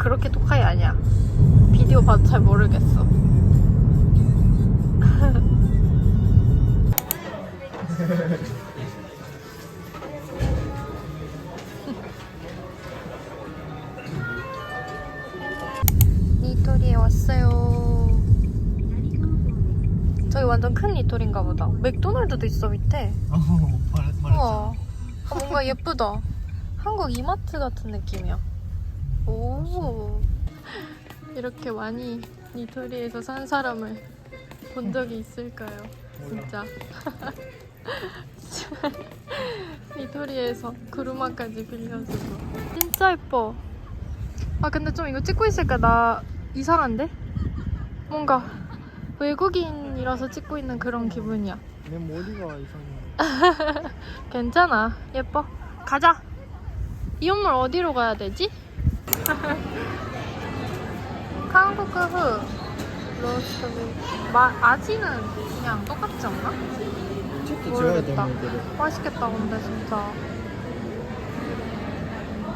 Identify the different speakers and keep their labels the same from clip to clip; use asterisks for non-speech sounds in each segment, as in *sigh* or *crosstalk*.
Speaker 1: 그렇게 토카이 아니야. 비디오 봐도 잘 모르겠어. *laughs* 니토리에 왔어요. 저기 완전 큰 니토리인가 보다. 맥도날드도 있어 밑에.
Speaker 2: 어, 말.
Speaker 1: 우와. 아, 뭔가 예쁘다. 한국 이마트 같은 느낌이야. 오. 이렇게 많이 니토리에서 산 사람을 본 적이 있을까요? 진짜. *laughs* 니토리에서 구루마까지 빌려주고. 진짜 예뻐. 아, 근데 좀 이거 찍고 있으니까 나 이상한데? 뭔가 외국인이라서 찍고 있는 그런 기분이야.
Speaker 2: 내 머리가 이상해. *laughs*
Speaker 1: 괜찮아. 예뻐. 가자. 이 건물 어디로 가야 되지? *laughs* 한국 후 로스터는 아지는 그냥 똑같지 않나? 모르겠다. 맛있겠다 근데 진짜.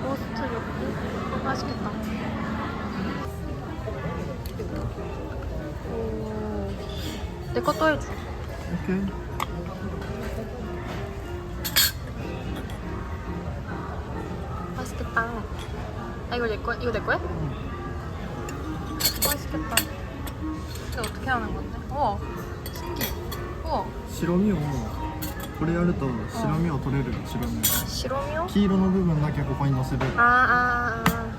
Speaker 1: 로스트 엽기 맛있겠다. 내 것도 해줘.
Speaker 2: 오케이.
Speaker 1: 맛있겠다. 아 이거 내 거야? 이거 내 거야? 맛있겠다. 근데 어떻게 하는 건데? 우와, 신기해. 우와,
Speaker 2: 白身をこれやると白身を取れる白身
Speaker 1: 시로미오?
Speaker 2: 黄色の部分だけここに乗せる
Speaker 1: 아, 아, 아.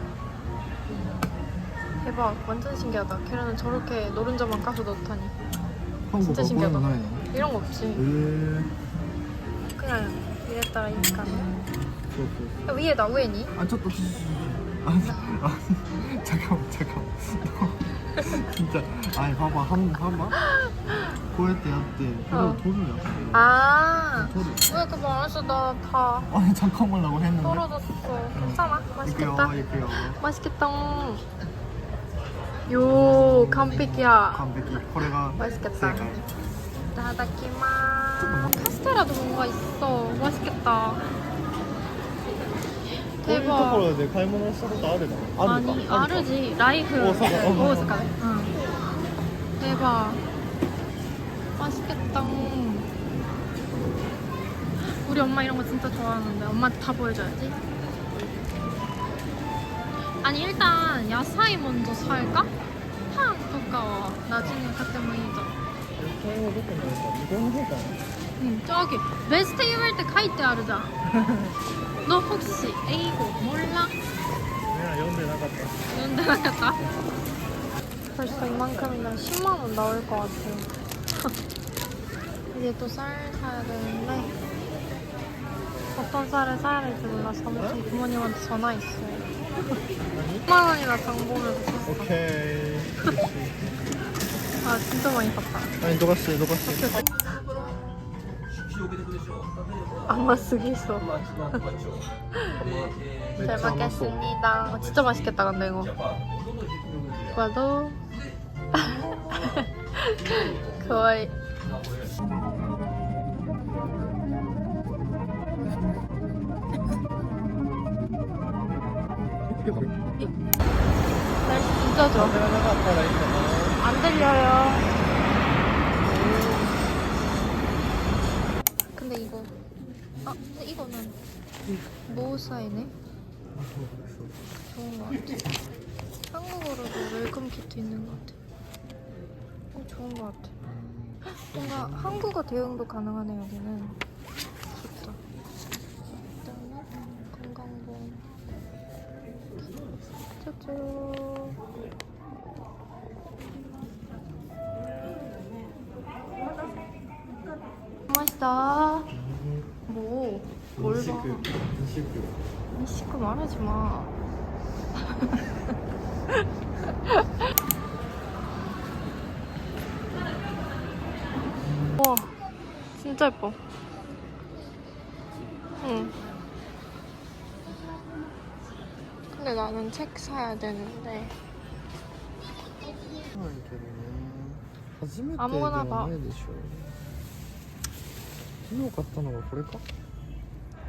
Speaker 1: 대박, 완전 신기하다. 걔네는 저렇게 노른자만 까서 넣다니.
Speaker 2: 韓国はこういうのないの
Speaker 1: 이런 거
Speaker 2: へ
Speaker 1: 없지.
Speaker 2: え
Speaker 1: 그냥 이랬다라 이니까.
Speaker 2: そうそう
Speaker 1: 위에다, 위에니?
Speaker 2: あちょっと 아니 아니 잠깐만 잠깐만 진짜 아니 봐봐 한 번, 봐봐 고했대 한때 그리고 어. 돈을 약간
Speaker 1: 아.
Speaker 2: 돈을
Speaker 1: 왜 그거 알았어? 나다
Speaker 2: 아니 잠깐만, 라고 했는데
Speaker 1: 떨어졌어. 어. 괜찮아. 맛있겠다.
Speaker 2: 이거요 이거요
Speaker 1: 맛있겠다. 요, 음, 간백이야.
Speaker 2: 간백이, 코레가
Speaker 1: 맛있겠다. 세가 나다키마. 카스테라도 뭔가 있어. 맛있겠다. 대박.
Speaker 2: 걸어야 돼. 갈문을 쓰고 나야 되나?
Speaker 1: 아니 아르지 라이크
Speaker 2: 그 어, 사과. 어,
Speaker 1: 어, 잠깐 응. 대박 맛있겠다 우리 엄마 이런 거 진짜 좋아하는데 엄마한테 다 보여줘야지 아니 일단 야사이 먼저 살까? 팡 가까워 나중에 그때 뭐 먹이자
Speaker 2: 이렇게 해도 되나? 이거 해도 되나?
Speaker 1: 응 저기 베스트 이럴 때 카이트 아르자 *laughs* 너 혹시 A고 몰라?
Speaker 2: 내가 연대 나갔다.
Speaker 1: 연대 나갔다? 벌써 이만큼이면 10만 원 나올 것 같아. 이제 또 쌀 사야 되는데 어떤 쌀을 사야 될지 몰라서 아무튼 어? 부모님한테 전화했어요. 10만 원이나 장보면서 샀어.
Speaker 2: 오케이.
Speaker 1: 아 진짜 많이 샀다.
Speaker 2: 아니 녹았어요, 녹았어요.
Speaker 1: 안마 쓰기소. 네. 잘 먹겠습니다. 진짜 맛있겠다 근데 이거. 봐도. *laughs* 거의. 날씨 진짜 좋아. 안 들려요. 모사이네. 좋은 것 같아. 한국어로도 웰컴 키트 있는 것 같아. 어, 좋은 것 같아. 헉, 뭔가 한국어 대응도 가능하네 여기는. 좋다. 일단은 건강보험. 짜잔. 맛있다. 뭐? 뭘
Speaker 2: 西
Speaker 1: 봐?
Speaker 2: 区西区
Speaker 1: 시끄 말하지 마. *laughs* 와, 진짜 예뻐. 응. 근데 나는 책 사야 되는데.
Speaker 2: ないけどね初めてで
Speaker 1: あもうなんか
Speaker 2: はないでしょ昨日買ったのがこれか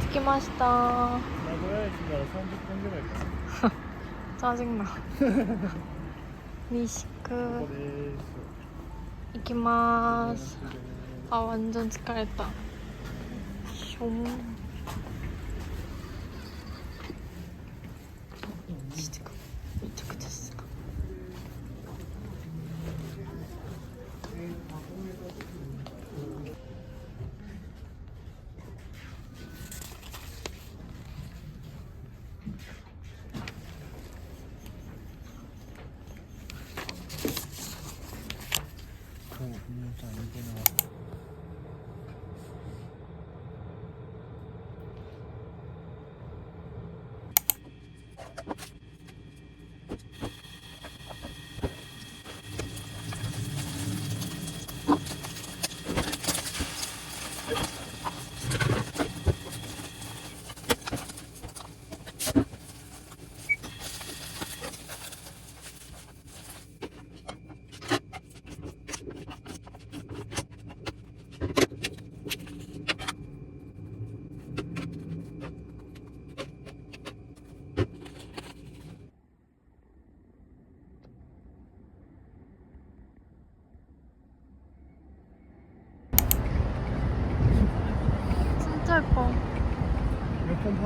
Speaker 1: 듣기 맛있다.
Speaker 2: 나도 해야지 나 사람들 땡겨낼까?
Speaker 1: 짜증나. 미식크 이기마스. 아 완전 스카했다. 쇼.
Speaker 2: 오, 진짜 이거는 몇번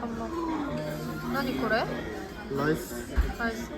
Speaker 1: 엄마. 나니 그래?
Speaker 2: 라이스.
Speaker 1: 라이스.